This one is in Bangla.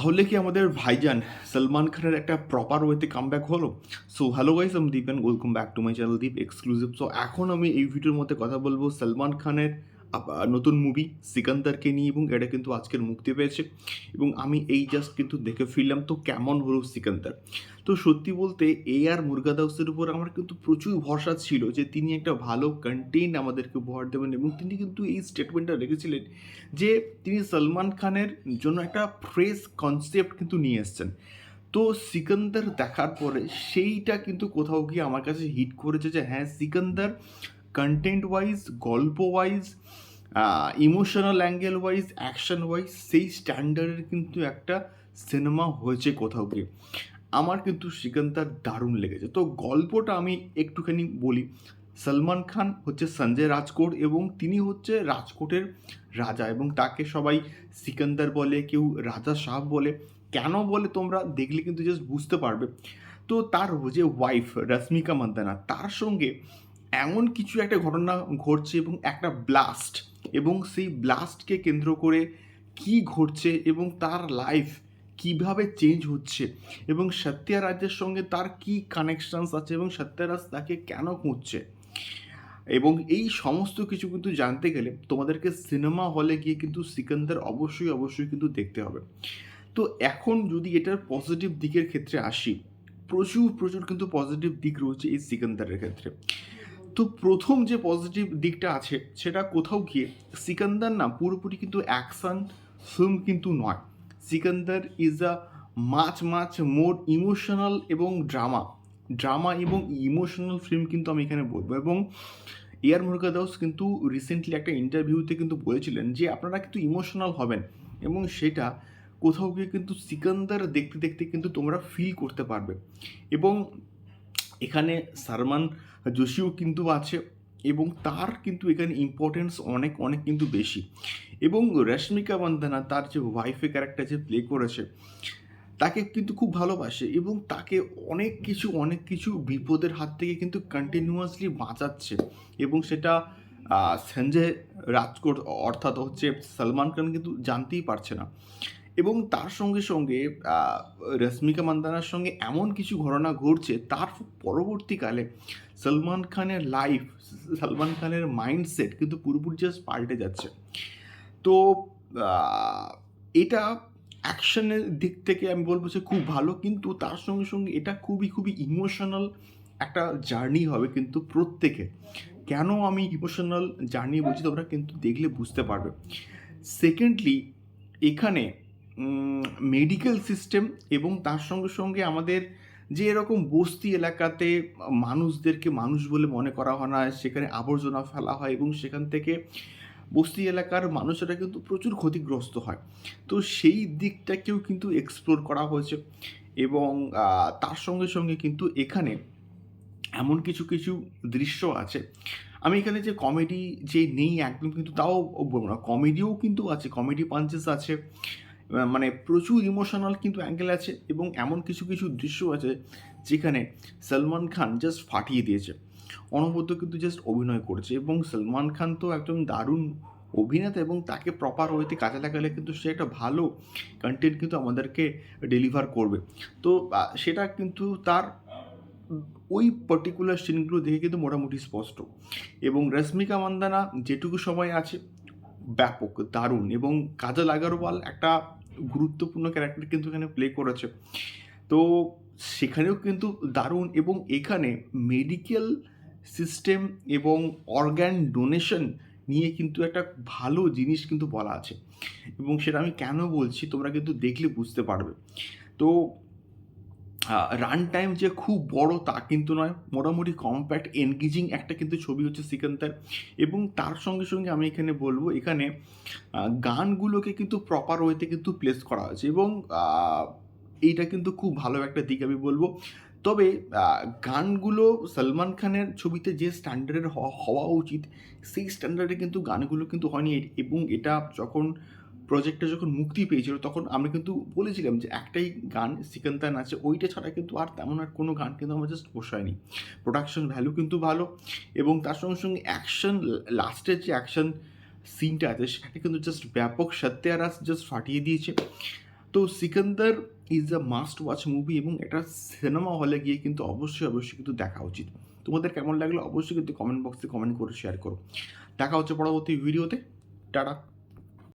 তাহলে কি আমাদের ভাইজান সলমান খানের একটা প্রপার ওয়েতে কাম ব্যাক হলো? সো হ্যালো গাইস আমি Deep and welcome back to my channel Deep exclusive so এখন আমি এই ভিডিওর মধ্যে কথা বলব সলমান খানের নতুন মুভি সিকান্দারকে নিয়ে এবং এটা কিন্তু আজকের মুক্তি পেয়েছে। এবং আমি এই জাস্ট কিন্তু দেখে ফিরলাম, তো কেমন হলো সিকান্দার? তো সত্যি বলতে এ আর মুরগাদাউসের উপর আমার কিন্তু প্রচুর ভরসা ছিল যে তিনি একটা ভালো কন্টেন্ট আমাদেরকে উপহার দেবেন এবং তিনি কিন্তু এই স্টেটমেন্টটা রেখেছিলেন যে তিনি সলমান খানের জন্য একটা ফ্রেশ কনসেপ্ট কিন্তু নিয়ে এসছেন। তো সিকান্দার দেখার পরে সেইটা কিন্তু কোথাও গিয়ে আমার কাছে হিট করেছে যে হ্যাঁ সিকান্দার কন্টেন্ট ওয়াইজ গল্প wise emotional angle wise action wise সেই স্ট্যান্ডার্ডের কিন্তু একটা সিনেমা হয়েছে কোথাও গিয়ে। আমার কিন্তু সিকান্দার দারুণ লেগেছে। তো গল্পটা আমি একটুখানি বলি। সলমান খান হচ্ছে সঞ্জয় রাজকোট এবং তিনি হচ্ছে রাজকোটের রাজা এবং তাকে সবাই সিকান্দার বলে, কেউ রাজা সাহেব বলে। কেন বলে তোমরা দেখলে কিন্তু জাস্ট বুঝতে পারবে। তো তার যে ওয়াইফ রশ্মিকা মান্দানা, তার সঙ্গে এমন কিছু একটা ঘটনা ঘটছে এবং একটা ব্লাস্ট এবং সেই ব্লাস্টকে কেন্দ্র করে কি ঘটছে এবং তার লাইফ কীভাবে চেঞ্জ হচ্ছে এবং সত্যারাজের সঙ্গে তার কি কানেকশানস আছে এবং সত্যারাজ তাকে কেন খুঁজছে? এবং এই সমস্ত কিছু কিন্তু জানতে গেলে তোমাদেরকে সিনেমা হলে গিয়ে কিন্তু সিকান্দার অবশ্যই অবশ্যই কিন্তু দেখতে হবে। তো এখন যদি এটার পজিটিভ দিকের ক্ষেত্রে আসি, প্রচুর প্রচুর কিন্তু পজিটিভ দিক রয়েছে এই সিকান্দারের ক্ষেত্রে। তো প্রথম যে পজিটিভ দিকটা আছে, সেটা কোথাও গিয়ে, সিকান্দার না, পুরোপুরি কিন্তু অ্যাকশন ফিল্ম কিন্তু নয়। Sikandar is a much much more emotional এবং ড্রামা ড্রামা এবং ইমোশনাল ফিল্ম কিন্তু আমি এখানে বলব। এবং এয়ার মুরগাদাস কিন্তু রিসেন্টলি একটা ইন্টারভিউতে কিন্তু বলেছিলেন যে, আপনারা কিন্তু ইমোশনাল হবেন। এবং সেটা কোথাও গিয়ে কিন্তু সিকান্দার দেখতে দেখতে কিন্তু তোমরা ফিল করতে পারবে। এবং এখানে সালমান যোশীও কিন্তু আছে এবং তার কিন্তু এখানে ইম্পর্টেন্স অনেক অনেক কিন্তু বেশি। এবং রশ্মিকা বন্দনা, তার যে ওয়াইফে ক্যারেক্টার যে প্লে করেছে, তাকে কিন্তু খুব ভালোবাসে এবং তাকে অনেক কিছু অনেক কিছু বিপদের হাত থেকে কিন্তু কন্টিনিউয়াসলি বাঁচাচ্ছে এবং সেটা সঞ্জয় রাজকোট অর্থাৎ হচ্ছে সলমান খান কিন্তু জানতেই পারছে না। এবং তার সঙ্গে সঙ্গে রশ্মিকা মান্দানার সঙ্গে এমন কিছু ঘটনা ঘটছে, তার পরবর্তীকালে সলমান খানের লাইফ সলমান খানের মাইন্ডসেট কিন্তু পুরোপুরি জাস্ট পাল্টে যাচ্ছে। তো এটা অ্যাকশনের দিক থেকে আমি বলব যে খুব ভালো, কিন্তু তার সঙ্গে সঙ্গে এটা খুবই খুবই ইমোশনাল একটা জার্নি হবে কিন্তু প্রত্যেকে। কেন আমি ইমোশনাল জার্নি বলছি তোমরা কিন্তু দেখলে বুঝতে পারবে। সেকেন্ডলি এখানে মেডিকেল সিস্টেম এবং তার সঙ্গে সঙ্গে আমাদের যে এরকম বস্তি এলাকাতে মানুষদেরকে মানুষ বলে মনে করা হয় না, সেখানে আবর্জনা ফেলা হয় এবং সেখান থেকে বস্তি এলাকার মানুষেরা কিন্তু প্রচুর ক্ষতিগ্রস্ত হয়। তো সেই দিকটাকেও কিন্তু এক্সপ্লোর করা হয়েছে এবং তার সঙ্গে সঙ্গে কিন্তু এখানে এমন কিছু কিছু দৃশ্য আছে। আমি এখানে যে কমেডি যে নেই একদম কিন্তু তাও বলব না কমেডিও কিন্তু আছে কমেডি পাঞ্চেস আছে। মানে প্রচুর ইমোশনাল কিন্তু অ্যাঙ্গেল আছে এবং এমন কিছু কিছু দৃশ্য আছে যেখানে সলমান খান জাস্ট ফাটিয়ে দিয়েছে। অনবদ্য কিন্তু জাস্ট অভিনয় করেছে এবং সলমান খান তো একদম দারুণ অভিনেতা এবং তাকে প্রপার ওয়েতে কাজে লাগালে কিন্তু সে একটা ভালো কন্টেন্ট কিন্তু আমাদেরকে ডেলিভার করবে। তো সেটা কিন্তু তার ওই পার্টিকুলার সিনগুলো দেখে কিন্তু মোটামুটি স্পষ্ট এবং রশ্মিকা মান্দানা যেটুকু সময় আছে ব্যাপক, দারুণ এবং কাজল আগারওয়াল একটা গুরুত্বপূর্ণ ক্যারেক্টার কিন্তু এখানে প্লে করেছে। তো সেখানেও কিন্তু দারুণ এবং এখানে মেডিকেল সিস্টেম এবং অর্গ্যান ডোনেশন নিয়ে কিন্তু একটা ভালো জিনিস কিন্তু বলা আছে। এবং সেটা আমি কেন বলছি তোমরা কিন্তু দেখলে বুঝতে পারবে। তো রান টাইম যে খুব বড় তা কিন্তু নয়, মোটামুটি কম্প্যাক্ট এনগেজিং একটা কিন্তু ছবি হচ্ছে সিকান্তার। এবং তার সঙ্গে সঙ্গে আমি এখানে বলব, এখানে গানগুলোকে কিন্তু প্রপার ওয়েতে কিন্তু প্লেস করা হয়েছে। এবং এইটা কিন্তু খুব ভালো একটা দিক আমি বলব। তবে গানগুলো সলমান খানের ছবিতে যে স্ট্যান্ডার্ডের হওয়া উচিত, সেই স্ট্যান্ডার্ডে কিন্তু গানগুলো কিন্তু হয়নি। এবং এটা যখন প্রজেক্টটা যখন মুক্তি পেয়েছিল, তখন আমি কিন্তু বলেছিলাম যে একটাই গান সিকান্তান আছে ওইটা ছাড়া কিন্তু আর তেমন আর কোনো গান কিন্তু আমার জাস্ট পোষায়নি প্রোডাকশন ভ্যালু কিন্তু ভালো এবং তার সঙ্গে সঙ্গে অ্যাকশন লাস্টের যে অ্যাকশন সিনটা আছে সেটা কিন্তু জাস্ট ব্যাপক সত্যারাস জাস্ট ফাটিয়ে দিয়েছে। তো Sikandar is a must watch movie এবং এটা সিনেমা হলে গিয়ে কিন্তু অবশ্যই অবশ্যই কিন্তু দেখা উচিত। তোমাদের কেমন লাগল অবশ্যই কিন্তু কমেন্ট বক্সে কমেন্ট করে শেয়ার করো। দেখা হচ্ছে পরবর্তী ভিডিওতে টাটা।